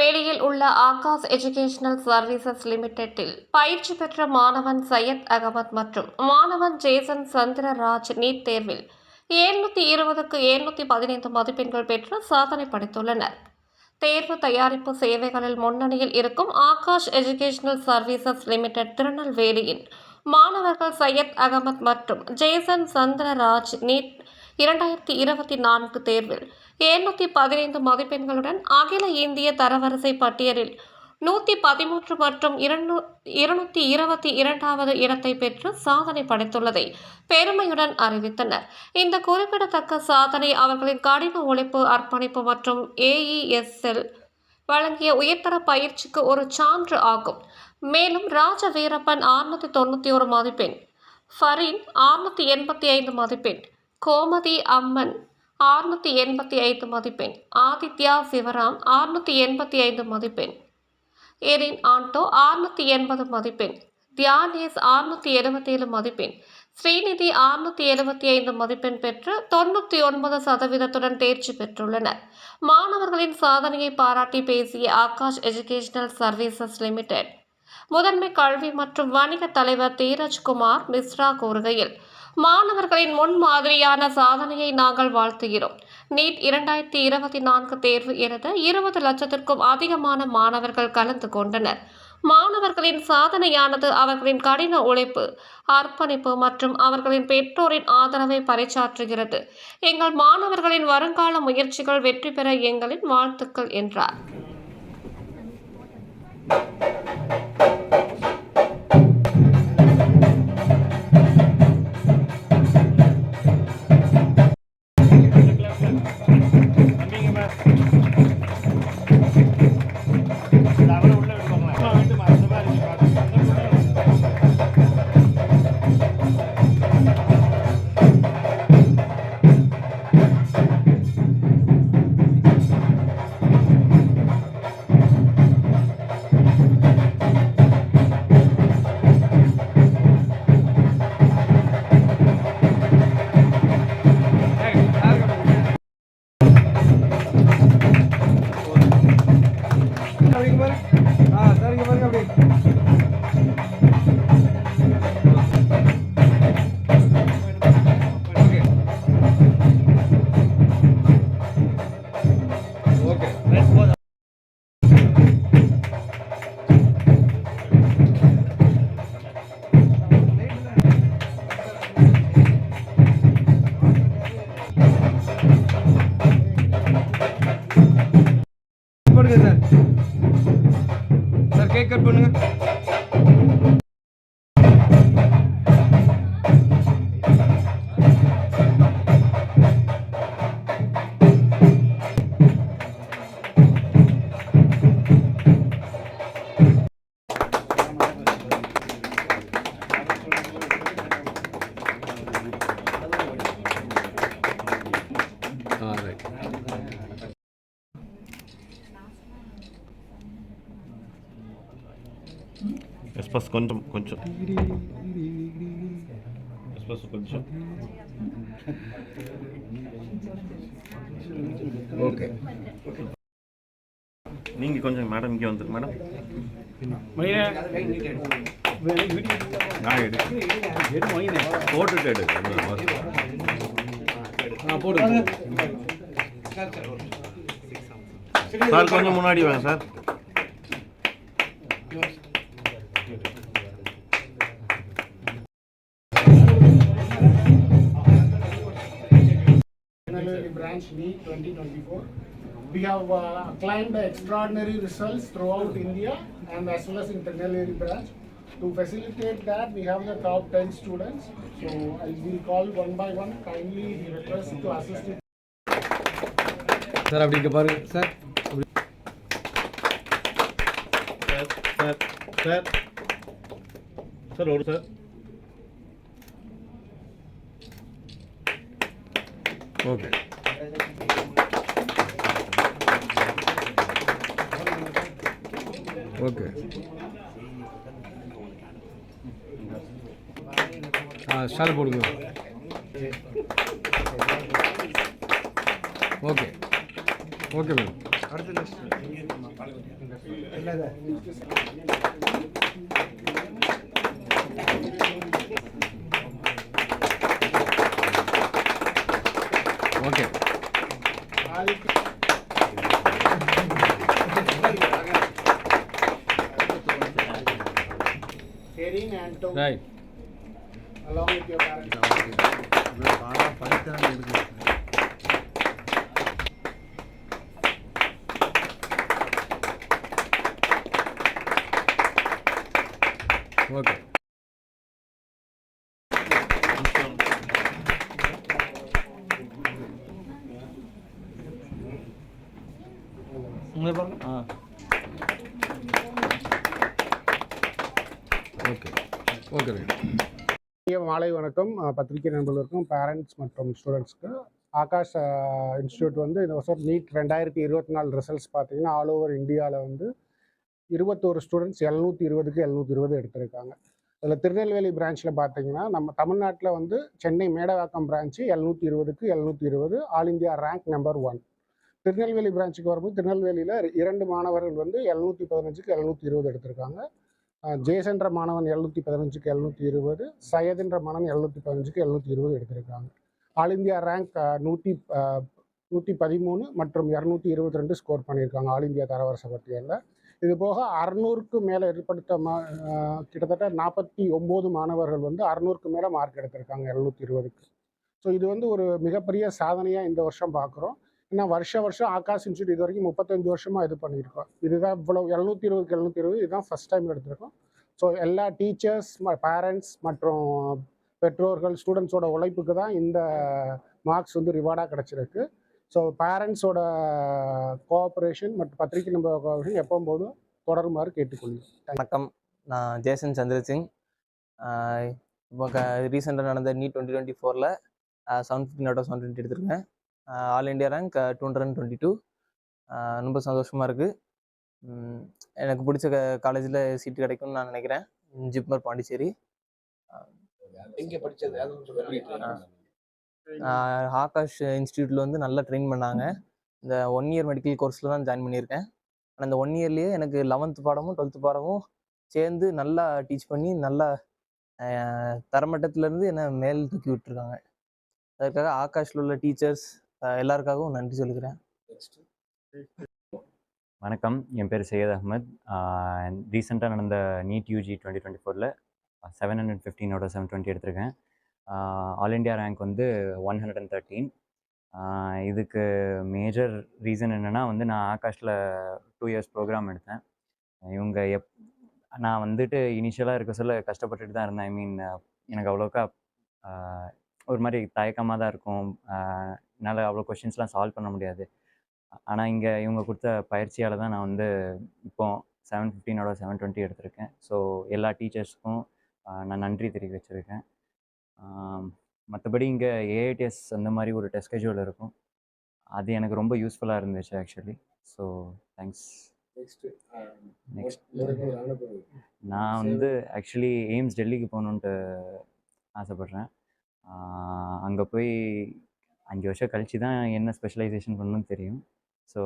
திருநெல்வேலியில் உள்ள Akash educational services லிமிடெட்டில் பயிற்சி பெற்ற மாணவன் சையத் அகமத் மற்றும் மாணவன் ஜேசன் சந்திரராஜ் நீட் தேர்வில் எழுநூற்றி இருபதுக்கு எழுநூற்றி பதினைந்து மதிப்பெண்கள் பெற்று சாதனை படைத்துள்ளனர். தேர்வு தயாரிப்பு சேவைகளில் முன்னணியில் இருக்கும் ஆகாஷ் எஜுகேஷனல் சர்வீசஸ் லிமிடெட் திருநெல்வேலியின் மாணவர்கள் சையத் அகமத் மற்றும் ஜேசன் சந்திரராஜ் நீட் இரண்டாயிரத்தி இருபத்தி நான்கு தேர்வில் எழுநூற்றி பதினைந்து மதிப்பெண்களுடன் அகில இந்திய தரவரிசை பட்டியலில் நூற்றி பதிமூன்று மற்றும் இரநூ இருநூற்றி இருபத்தி இரண்டாவது இடத்தை பெற்று சாதனை படைத்துள்ளதை பெருமையுடன் அறிவித்தனர். இந்த குறிப்பிடத்தக்க சாதனை அவர்களின் கடின உழைப்பு அர்ப்பணிப்பு மற்றும் ஏஇஎஸ்எல் வழங்கிய உயர்தர பயிற்சிக்கு ஒரு சான்று ஆகும். மேலும் ராஜ வீரப்பன் ஆறுநூற்றி தொண்ணூற்றி ஒரு மதிப்பெண் ஃபரீன் ஆறுநூற்றி எண்பத்தி ஐந்து மதிப்பெண் கோமதி அம்மன் ஆறுநூற்றி எண்பத்தி ஐந்து மதிப்பெண். ஆதித்யா சிவராம் ஆறுநூற்றி எண்பத்தி ஐந்து மதிப்பெண். எரின் ஆண்டோ ஆறுநூற்றி எண்பது மதிப்பெண். தியானேஷ் ஆறுநூற்றி எழுபத்தேழு மதிப்பெண். ஸ்ரீநிதி ஆறுநூற்றி எழுபத்தி ஐந்து மதிப்பெண் பெற்று தொண்ணூற்றி ஒன்பது சதவீதத்துடன் தேர்ச்சி பெற்றுள்ளனர். மாணவர்களின் சாதனையை பாராட்டி பேசிய ஆகாஷ் எஜுகேஷனல் சர்வீசஸ் லிமிடெட். முதன்மை கல்வி மற்றும் வணிக தலைவர் தீரஜ்குமார் மிஸ்ரா கூறுகையில் மாணவர்களின் முன்மாதிரியான சாதனையை நாங்கள் வாழ்த்துகிறோம். நீட் இரண்டாயிரத்தி இருபத்தி நான்கு தேர்வு எழுத இருபது லட்சத்திற்கும் அதிகமான மாணவர்கள் கலந்து கொண்டனர். மாணவர்களின் சாதனையானது அவர்களின் கடின உழைப்பு அர்ப்பணிப்பு மற்றும் அவர்களின் பெற்றோரின் ஆதரவை பறைச்சாற்றுகிறது எங்கள் மாணவர்களின் வருங்கால முயற்சிகள் வெற்றி பெற எங்களின் வாழ்த்துக்கள் என்றார். போடுங்க சார். சார் கேக் கட் பண்ணுங்க. ఎస్పస్ కొంచెం కొంచెం ఎస్పస్ కొంచెం ஓகே நீங்கள் கொஞ்சம் மேடம் இங்கே வந்து மேடம் நான் எடு போட்டுட்டு எடு ஆ போடுங்க சார் கொஞ்சம் முன்னாடி வாங்க sir branch NEET 2024. We have uh, climbed extraordinary results throughout India and as well as in Tirunelveli branch. To facilitate that, we have the top 10 students. So I will call one by one. Kindly request to assist in sir அப்படி இங்கே பாருங்க sir sir sir sir sir ஒரு sir okay okay. ஆ stall போடுங்க. Okay. Okay madam okay. Serene and Tom. Right. Along with your parents. బాగా ఫలితాన్ని ఎదుగుతుంది okay okay ஆ. Okay. Okay மாலை வணக்கம். பத்திரிகை நண்பர்களுக்கும் பேரண்ட்ஸ் மற்றும் ஸ்டூடெண்ட்ஸ்க்கு ஆகாஷ் இன்ஸ்டியூட் வந்து இந்த வருஷம் நீட் ரெண்டாயிரத்தி இருபத்தி நாலு ரிசல்ட்ஸ் பார்த்தீங்கன்னா ஆல் ஓவர் இந்தியாவில் வந்து இருபத்தோரு ஸ்டூடெண்ட்ஸ் எழுநூற்றி இருபதுக்கு எழுநூற்றி இருபது எடுத்திருக்காங்க. அதில் திருநெல்வேலி பிரான்ச்சில் பார்த்தீங்கன்னா நம்ம தமிழ்நாட்டில் வந்து சென்னை மேடவாக்கம் பிரான்ச்சு எழுநூற்றி இருபதுக்கு எழுநூற்றி இருபது all India rank number one Tirunelveli பிரான்ச்சுக்கு வரும்போது திருநெல்வேலியில் இரண்டு மாணவர்கள் வந்து எழுநூற்றி பதினஞ்சுக்கு எழுநூற்றி இருபது எடுத்திருக்காங்க. அஹ் ஜெயசென்ற மாணவன் எழுநூற்றி பதினஞ்சுக்கு எழுநூற்றி இருபது சையதுன்ற மாணவன் எழுநூற்றி பதினஞ்சுக்கு எழுநூற்றி இருபது எடுத்திருக்காங்க. ஆல் இந்தியா ரேங்க் நூற்றி நூற்றி பதிமூணு மற்றும் இரநூத்தி இருபத்தி ரெண்டு ஸ்கோர் பண்ணியிருக்காங்க ஆல் இந்தியா தரவரிசை பட்டியலில். இது போக அறநூறுக்கு மேலே ஏற்படுத்த மா கிட்டத்தட்ட நாற்பத்தி ஒம்பது மாணவர்கள் வந்து அறநூறுக்கு மேலே மார்க் எடுத்திருக்காங்க எழுநூற்றி இருபதுக்கு. ஸோ இது வந்து ஒரு மிகப்பெரிய சாதனையாக இந்த வருஷம் பார்க்குறோம் ஏன்னா வருஷ வருஷம் ஆகாஷ் இன்ஸ்டியூட் இது வரைக்கும் முப்பத்தஞ்சு வருஷமாக இது பண்ணியிருக்கோம். இதுதான் இவ்வளோ எழுநூத்தி இருபதுக்கு எழுநூத்தி இருபது இதுதான் ஃபஸ்ட் டைம் எடுத்திருக்கோம். ஸோ எல்லா டீச்சர்ஸ் பேரண்ட்ஸ் மற்றும் பெற்றோர்கள் ஸ்டூடெண்ட்ஸோட உழைப்புக்கு தான் இந்த மார்க்ஸ் வந்து ரிவார்டாக கிடச்சிருக்கு. ஸோ பேரண்ட்ஸோட கோஆப்ரேஷன் மற்றும் பத்திரிகை நம்ப கோஆப்ரேஷன் எப்பவும் போதும் தொடருமாறு கேட்டுக்கொள்கிறேன். வணக்கம். நான் ஜேசன் சந்திரசிங். இப்போ க ரீசெண்டாக நடந்த நீட் டுவெண்ட்டி டுவெண்ட்டி ஃபோரில் seven fifteen out of seven twenty எடுத்திருக்கேன். All India rank two hundred twenty two ரொம்ப சந்தோஷமாக இருக்குது எனக்கு பிடிச்ச க காலேஜில் சீட்டு கிடைக்கும்னு நான் நினைக்கிறேன். ஜிப்மர் பாண்டிச்சேரி. ஆகாஷ் இன்ஸ்டியூட்டில் வந்து நல்லா ட்ரெயின் பண்ணாங்க. இந்த ஒன் இயர் மெடிக்கல் கோர்ஸில் தான் ஜாயின் பண்ணியிருக்கேன். ஆனால் இந்த ஒன் இயர்லேயே எனக்கு லெவன்த்து பாடமும் டுவெல்த்து பாடமும் சேர்ந்து நல்லா டீச் பண்ணி நல்லா தரமட்டத்திலேருந்து என்னை மேல் தூக்கி விட்டுருக்காங்க. அதற்காக ஆகாஷில் உள்ள டீச்சர்ஸ் எல்லாருக்காகவும் நன்றி சொல்லிக்கிறேன். வணக்கம். என் பேர் சையத் அஹ்மத். ரீசெண்டாக நடந்த நீட் யூஜி டுவெண்ட்டி டுவெண்ட்டி ஃபோரில் செவன் ஹண்ட்ரட் ஃபிஃப்டீனோட செவன் டுவெண்ட்டி எடுத்திருக்கேன். ஆல் இண்டியா ரேங்க் வந்து ஒன் ஹண்ட்ரட் அண்ட் தேர்ட்டீன் இதுக்கு மேஜர் ரீசன் என்னென்னா வந்து நான் ஆகாஷில் டூ இயர்ஸ் ப்ரோக்ராம் எடுத்தேன். இவங்க எப் நான் வந்துட்டு இனிஷியலாக இருக்க சொல்ல கஷ்டப்பட்டுட்டு தான் இருந்தேன். ஐ மீன் எனக்கு அவ்வளோக்கா ஒரு மாதிரி தயக்கமாக தான் இருக்கும். என்னால் அவ்வளோ கொஷின்ஸ்லாம் சால்வ் பண்ண முடியாது. ஆனால் இங்கே இவங்க கொடுத்த பயிற்சியால் தான் நான் வந்து இப்போ செவன் ஃபிஃப்டீனோட செவன் டுவெண்ட்டி எடுத்திருக்கேன். ஸோ எல்லா டீச்சர்ஸ்க்கும் நான் நன்றி தெரிவிச்சிருக்கேன் மற்றபடி இங்கே ஏஐடிஎஸ் அந்த மாதிரி ஒரு டெஸ்ட் ஸ்கெட்யூல் இருக்கும். அது எனக்கு ரொம்ப யூஸ்ஃபுல்லாக இருந்துச்சு ஆக்சுவலி ஸோ தேங்க்ஸ் நெக்ஸ்ட் நான் வந்து ஆக்சுவலி எய்ம்ஸ் டெல்லிக்கு போகணுன்ட்டு ஆசைப்பட்றேன். அங்கே போய் அஞ்சு வருஷம் கழிச்சு தான் என்ன ஸ்பெஷலைசேஷன் பண்ணணும்னு தெரியும். ஸோ